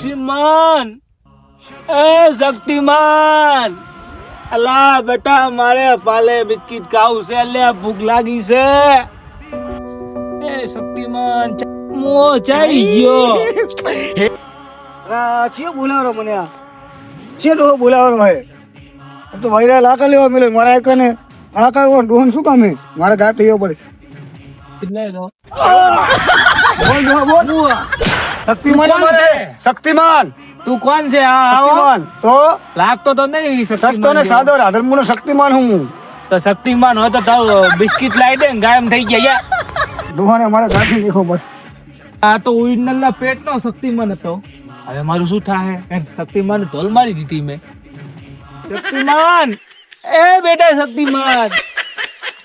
શક્તિમાન. એ શક્તિમાન. અલા બેટા મારે પાલે બિસ્કિટ ખાવું છે લે ભૂખ લાગી છે. એ શક્તિમાન મો ચાઈ ગયો. આ છે બોલાવરો મને આ. છે ડોહો બોલાવરો હે. તો વૈરા લાકા લેવા મળે મારા એક ને લાકડા લેવા ડોહન શું કામ મારા મારે ગાત લેવો પડે. એટલે તો? બોલ ડોહા બોલ. શક્તિમાન શક્તિમાન. તું કોણ છે? શક્તિમાન. તો? લાગતો તો નહીં સસ્તો ને સાદો રાધનપુર નો શક્તિમાન હું. તો શક્તિમાન હોય તો તારું બિસ્કિટ લાવી દે ગાયમ થઈ ગયા. ડોહાને મારે ગાંઠી દેખો બસ. આ તો ઓરિજિનલ ના પેટનો શક્તિમાન હતો. હવે મારું શું થાય શક્તિમાન ધોલ મારી દીધી મેં. શક્તિમાન! એ બેટા શક્તિમાન!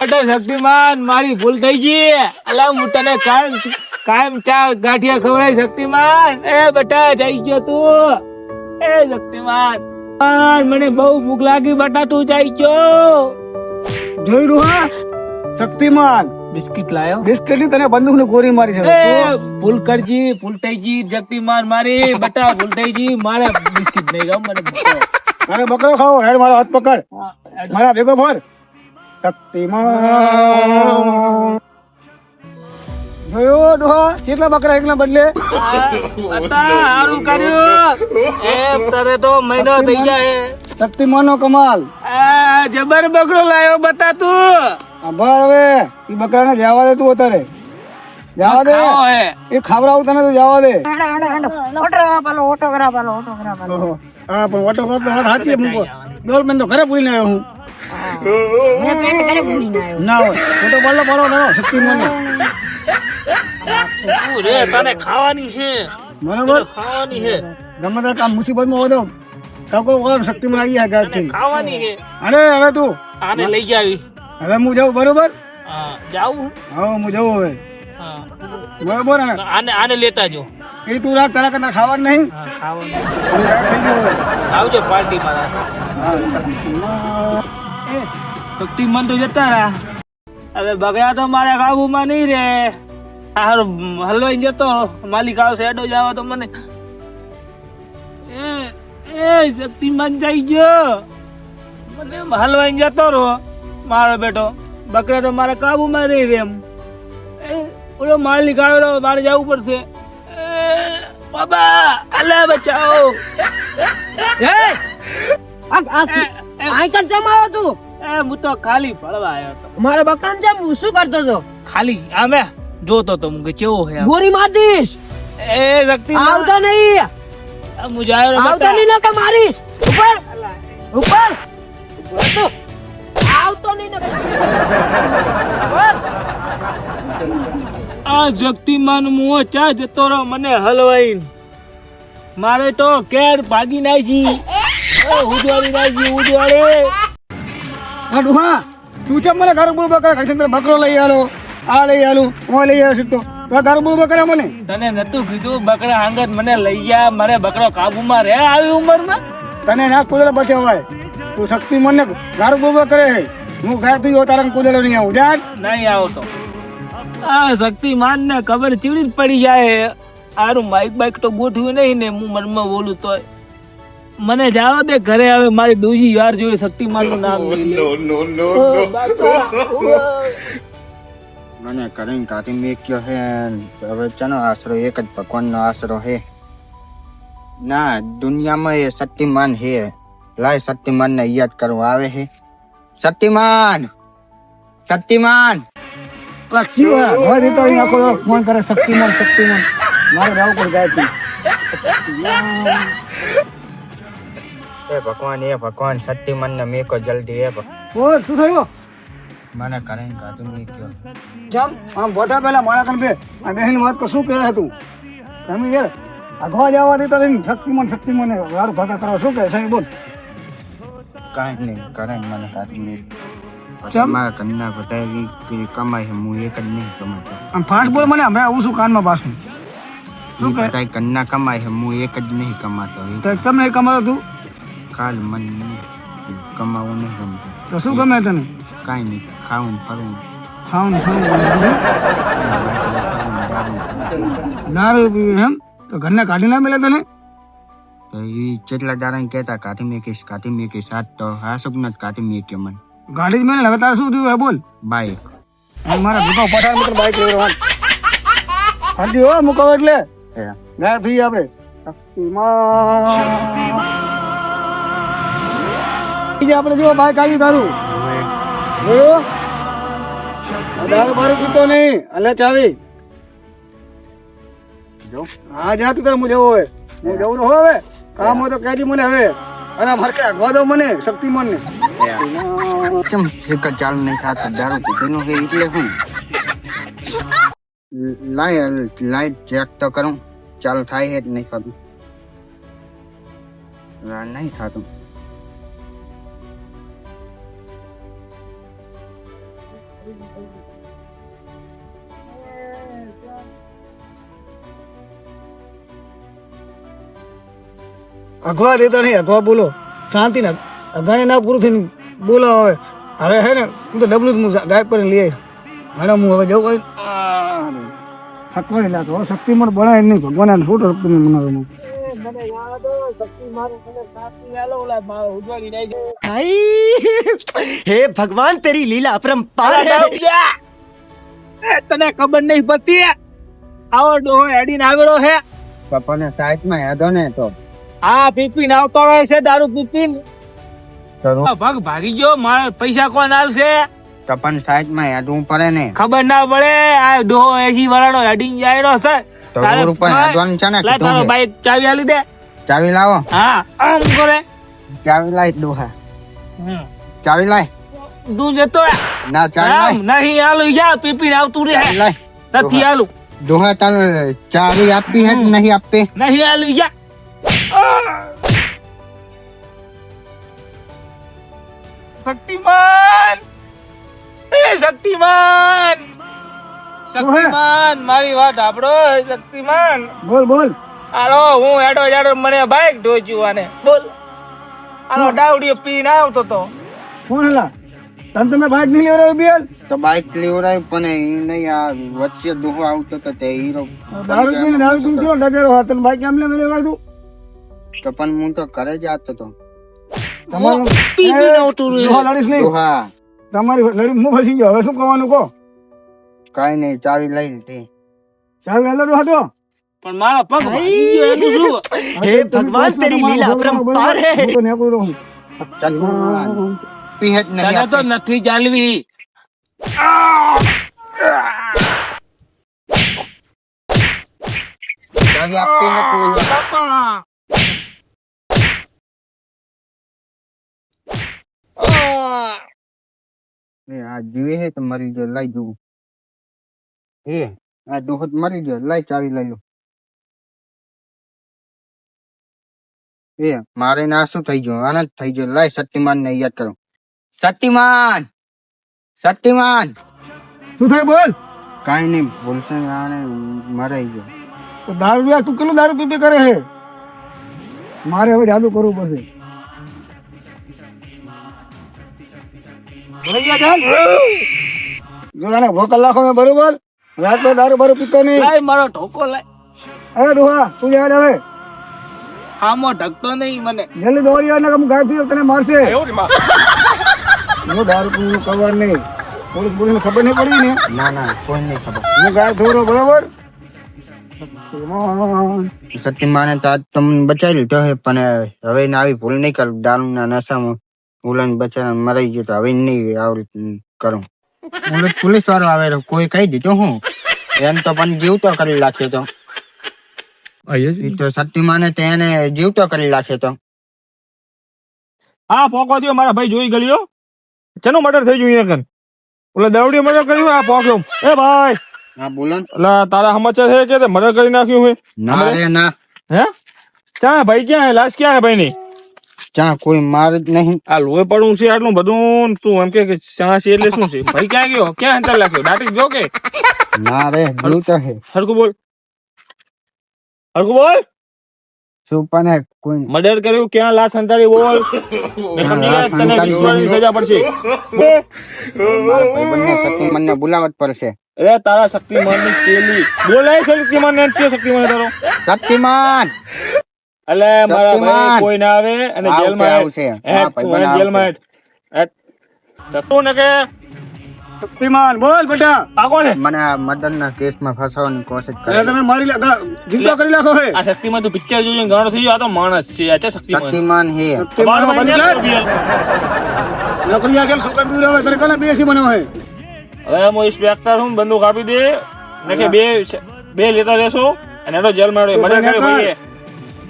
બેટા શક્તિમાન મારી ભૂલ થઈ ગઈ. અલા હું તને કાયમ કાયમ ચા ગાંઠિયા ખવડાય શક્તિમાન. એ બટા જઈ ગયો તું. એ શક્તિમાન. મને બહુ ભૂખ લાગી બટા તું જઈ ગયો. જોઈ ડોહા શક્તિમાન. બિસ્કિટ લાયો. બિસ્કિટ તને બંદૂકની ગોરી મારી છે. ભૂલ કરજી ભૂલતાઈજી શક્તિમાન મારી. બટા ભૂલતાઈજી મારે બિસ્કિટ નહીં ગમ મને મારે બકરો ખાવો હેડ મારો હાથ પકડ. મારા ભેગો ફર શક્તિમાન. જોયો ડોહા? કેટલા બકરા એકના બદલે? બતા હારું કર્યું એ તારે તો મહિનો થઈ જાય. શક્તિમાન નો કમાલ. આ જબર બકરો લાયો બતા તું. આભાર હવે. એ બકરાને જવા દે તું અત્યારે. જવા દે. ખાવો હે. એ ખાવડાવું તને તો જવા દે. ઓટોગ્રાફ આલો ઓટોગ્રાફ આલો ઓટોગ્રાફ આલો ઓહો. હા પણ ઓટો કપ તો વાત સાચી મૂકો ગવર્મેન્ટ તો ઘરે પૂછીને આવ્યો હું. મેં પેન્ટ કરે ભૂલીને આવ્યો. ના હોય. ફોટો બોલો બોલો બોલો શક્તિમાન નો. તું રે? તને ખાવાની છે. બરાબર ખાવાની છે. ગમે તે કામ મુસીબતમાં હોય તો કાકો બોલો શક્તિમાન આવી ગયા ગાયબ ખાવાની છે. અરે હવે તું. આને લઈ જાવી. હવે હું જાઉં બરોબર? હા જાવું હા. હું જાઉં હવે. બરોબર આને આને લેતા જો. એ તું રાખ તારા કરતા ખાવાનું નહીં. ખાવાનું આવજો પાર્ટી માં હા શક્તિમાન. તો જતા રહ્યા હવે બગડા તો મારા કાબુમાં નહીં રે હારું હલવાઈ જતો માલિક આવશે એડો જાવ તો મને. એ શક્તિમાન જઈ ગયો. મને હલવાઈ જતો રહો મારો બેટો. બકરા તો મારા કાબુમાં નહીં રે એમ. એ ઓલો માલિક રહો મારે જવું પડશે. એ બાબા અલે બચાવો. એ આ આ જમાવો તું? એ હું તો ખાલી ભળવા આવ્યો હતો. મારા બકરાને જેમ શું કરતો તો ખાલી આમે જોતો તો કે કેવો હે. ગોરી માર દીશ એ શક્તિ આવતા નહીં. મુજાયો આવતા. નહીં નકર મારીશ. ઉપર. ઉપર. ઉપર. આવતો નહીં. આ શક્તિમાન મુઓ ચા જતો રહો મને હલવાઈ. મારે તો કેર ભાગી નાખી. એ ઉજવાડી નાખી ઉજવાડે. હા તું ચમ મને ઘર બોલ બકરા તને બકરો લઈ આલો. આ લઈ આલું હું લઈ આવ્યો છું તો. તો તારું બહુ બકરા મને. તને નતું કીધું બકરા હાંગત મને લઈ ગયા મારે બકરો કાબુમાં રહે આવી ઉંમરમાં? તને ના કુદરો પછી હોય તું શક્તિ મને ગારું બહુ કરે હે. હું ગાય તું તારા કુદરો નહીં આવું જા. નહીં આવતો. આ શક્તિમાન ને ખબર ચીવડી જ પડી જાય આરું માઇક બાઇક તો ગોઠવ્યું નહીં ને હું મનમાં બોલું તોય. મને જાવ દે ઘરે હવે મારી દૂજી યાર જોઈ શક્તિમાનનું નામ નો નો નો. મને કરીને કાઢી મેક્યો છે હવે ચાલો આશરો એક જ ભગવાનનો આશરો છે ના દુનિયામાં એ શક્તિમાન છે લાય શક્તિમાનને યાદ કરવા આવે છે શક્તિમાન શક્તિમાન ફોન કરે શક્તિમાન શક્તિમાન મારે રાવ પર ગાય તું એ ભગવાન એ ભગવાન શક્તિમાનને મેકો જલ્દી એ ભગવાન. ઓ શું થયું મને કરીને નહીં કયો. જમ આમ બોધા પેલા મારા કણ બે. આ બહેન વાત તો શું કહે તું? તમે યાર અગવા જવા દેતા નહીં શક્તિમાન શક્તિમાન વાર ભાગા કરો શું કહે સાહેબ બોલ. કાંઈ નહીં કરીને મને કાતું નહીં? મારા કન્યા ઈ કે કમાય હે હું એક જ નહીં કમાતો. આમ ફાસ્ટ બોલ મને હમણાં આવું છું કાનમાં બાસું શું કહે? બધા કન્યા કમાય હે હું એક જ નહીં કમાતો તો તમને કમાતો તું? કાલ મને કમાવું નહીં ગમતું. તો શું ગમે તને? કાંઈ નહીં ખાવું ફરવું ખાવાનું ખાવાનું દારૂ દારૂ પીવે એમ તો ઘરના કાઢી ના મેલે તને તો એ જેટલા દાડા કહેતા કાઢી મેકીશ કાઢી મેકીશ આજ તો હા સુપના જ કાઢી મેક્યો મને ગાડી જ મેં હવે તારે શું થયું હે બોલ બાઈક અને મારા દુકાન પઠાણ મિત્ર બાઈક લેવો હાલ હાલતી હો મુકાવ એટલે ગાય થઈ આપણે શક્તિમાન. બીજે આપણે જો બાઈક આવ્યું તારું જોયું આ દારૂ બારૂ પીતો નહીં. અલે ચાવી. હા જા તું તારે હું જવું હવે. હું જવું તો હવે. કામ હોય તો કહેજી મને હવે. અને આમ હરખે ગોદો મને શક્તિમાન ને કેમ સિક્કા ચાલુ નહીં ખાતો દારૂ પીધેલું છે એટલે શું? લાય લાઈટ ચેક તો કરું. ચાલુ થાય છે નહીં ખાતું નહીં થતું. અગવા દેતા નહીં, અગવા બોલો. શાંતિ ના અગાણે ના પૂરું થઈને બોલો હવે. હવે હે ને, હું તો ડબલું જ હું ગાયબ કરીને લઈ આવીશ. હવે હું હવે જવું કઈ. થકવાય લાગતો હવે મને બનાવે નહીં ભગવાન ફોટો શક્તિમાન બનાવે હું. મને યાદ શક્તિ મારું મને સાચી હે ભગવાન તેરી લીલા અપરંપાર તને ખબર નહીં પડતી આવો ડોહો એડીન આગળો હે. પપ્પાને સાઈટમાં હેડો ને તો. હા પીપીન આવતો રહે છે દારૂ પીપીન. ભગ ભાગી ગયો મારા પૈસા કોણ આવશે તપા ને સાઈટમાં હેડવું પડે ને. ખબર ના પડે આ ડોહો એસી વાળાનો હેડિંગ જાય છે તારે ઉપર હેદવાનું છે ને લા તારો છે. ચાવી આલી દે. ચાવી લાવો. હા આમ કરે. ચાવી લાય ડોહા ચાવી લાય. તું જતો ના ચાવી લાય. નહીં આલું જા પીપીન આવતું રહે. લાય. નથી આલું. ડોહા તારે ચાવી આપી હે નહીં આપી નહીં આલુ જા. શક્તિમાન. એ શક્તિમાન. શક્તિમાન મારી વાત આપડો શક્તિમાન. બોલ બોલ. હાલો હું હેડો જાડો મને બાઈક ઢોચ્યું આને. બોલ. હાલો ડાવડીઓ પીને આવતો તો. કોણ હલા? તને તમે બાઈક નહીં લેવડાવ્યું બેન. તો બાઈક લેવડાય પણ એ નહીં આ વચ્ચે દુહો આવતો તો તે હીરો દારૂ પીને દારૂ પીને કેવો ડગેરો હતો તને બાઈક કેમ લેવા લેવડાવ્યું તો પણ હું તો ઘરે જ આવતો તો. તમારું પી પી આવતું રહ્યું. ડોહા લડીશ નહીં. ડોહા તમારી લડી હું ફસી ગયો. હવે શું કરવાનું કહો? કઈ નહીં ચાવી લઈ લીધી ચાવી આલો હતો પણ મારા પગ એનું શું? હે ભગવાન તેરી લીલા અપરંપાર હે. હું તો ને કોઈ રહું નહીં તને તો નથી ચાલવી. આ જીવે હે તો મરી જો લઈ જવું એ. આ ડોહો મરી ગયો લઈ ચાવી લઈ લો. એ મારે ના શું થઈ ગયું? આનંદ થઈ ગયો. લઈ શક્તિમાન ને યાદ કરો. શક્તિમાન! શક્તિમાન! શું થાય બોલ? કાઈ નહીં બોલશે આને મરાઈ ગયો. તો દારૂ યાર તું કેટલું દારૂ પીપી કરે હે? મારે હવે જાદુ કરવું પડશે. ભરાઈ ગયા જો આને ભો કલાકો મેં બરોબર. રાત પર દારૂ બારૂ પીતો નહીં. લાય મારો ઢોકો લાય. અરે ડોહા તું યાદ હવે આમો ઢકતો નહીં મને. જલ્દી દોડી આવ કમ જાઉં, તને મારશે. હું દારૂ પીવું ખબર નહીં. પોલીસ પોલીસ ખબર નહીં પડી ને. ના ના કોઈ નહીં ખબર. હું ગાય ધોરો બરોબર? માને તો આજ તમને બચાવી લીધો હે પણ હવે ને આવી ભૂલ નહીં કર. દારૂના નશામાં ઉલન બચાવ મરાઈ ગયો તો હવે નહીં આવી કરું. પોલીસ પોલીસ વાળો આવેલો કોઈ કહી દીધો હું. એમ તો પણ જીવતો કરી નાખ્યો તો. તો શક્તિમાને તો જીવતો કરી નાખ્યો તો. હા પોકો થયો મારા ભાઈ જોઈ ગયો ચેનો મર્ડર થઈ ગયું કન ઓલા દાવડીએ મર્ડર કર્યું? આ પોક્યો એ ભાઈ! હા બોલો ને. તારા સમાચાર છે કે મર્ડર કરી નાખ્યું હે ના રે ના. હે? ક્યાં ભાઈ? ક્યાં હે? લાશ ક્યાં હે ભાઈ ની ચા કોઈ માર જ નહીં. આ લોહી પડું છે આટલું બધું? તું એમ કે ચા છે એટલે શું છે? ભાઈ ક્યાં ગયો? ક્યાં અંતર લાગ્યો? દાટી ગયો કે. ના રે જીવતો હે. હરખું બોલ. હરખું બોલ. શું પણ કોઈ મર્ડર કર્યું ક્યાં લાશ અંતારી બોલ. મેં સમજી તને વિશ્વાની સજા પડશે. મારા ભાઈબંધને શક્તિમાનને બોલાવત પડશે. અરે તારા શક્તિમાનની કેલી બોલાય શક્તિમાન ને કે શક્તિમાન તારો? શક્તિમાન! એટલે મારા ભાઈ કોઈ ના આવે અને જેલમાં આવશે. તું. જેલમાં. જતું ને કે? શક્તિમાન બોલ બેટા. પાકો ને? મને આ કેસમાં ફસાવવાની કોશિશ કરે. તમે મારી જીવતો કરી નાખો હે આ શક્તિમાન તું પિક્ચર જોઈને ગાણો થઈ ગયો. આ તો માણસ છે આ શક્તિમાન. શક્તિમાન હે. શક્તિમાન બંધ નોકરી આગળ શું કરી રહ્યો તને કોને બેસી બન્યો હે? હવે હું ઇન્સ્પેક્ટર હું બંદૂક આપી દે. ને કે બે બે લેતા રહેશો. અને એનો તું કરી બંને કર. ભાઈએ.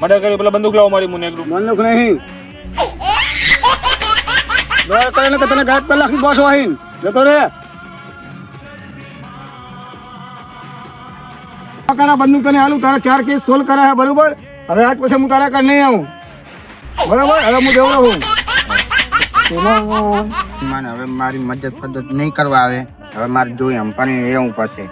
મર્ડર કરી પેલા બંદૂક લાવો મારી મુને બંદૂક નહીં. દોડ કરીને તને ગાત પેલા બોસ વાહીન. જતો રે. કાકાના બંદૂક તને હાલું તારા ચાર કેસ સોલ્વ કર્યા હે બરોબર? હવે આજ પછી હું તારા કર નહીં આવું. બરોબર? હવે હું જવું રહું એમાં મને હવે મારી મદદ ફદદ નહીં કરવા આવે. હવે મારે જોઈએ એમ પણ એવું પાસે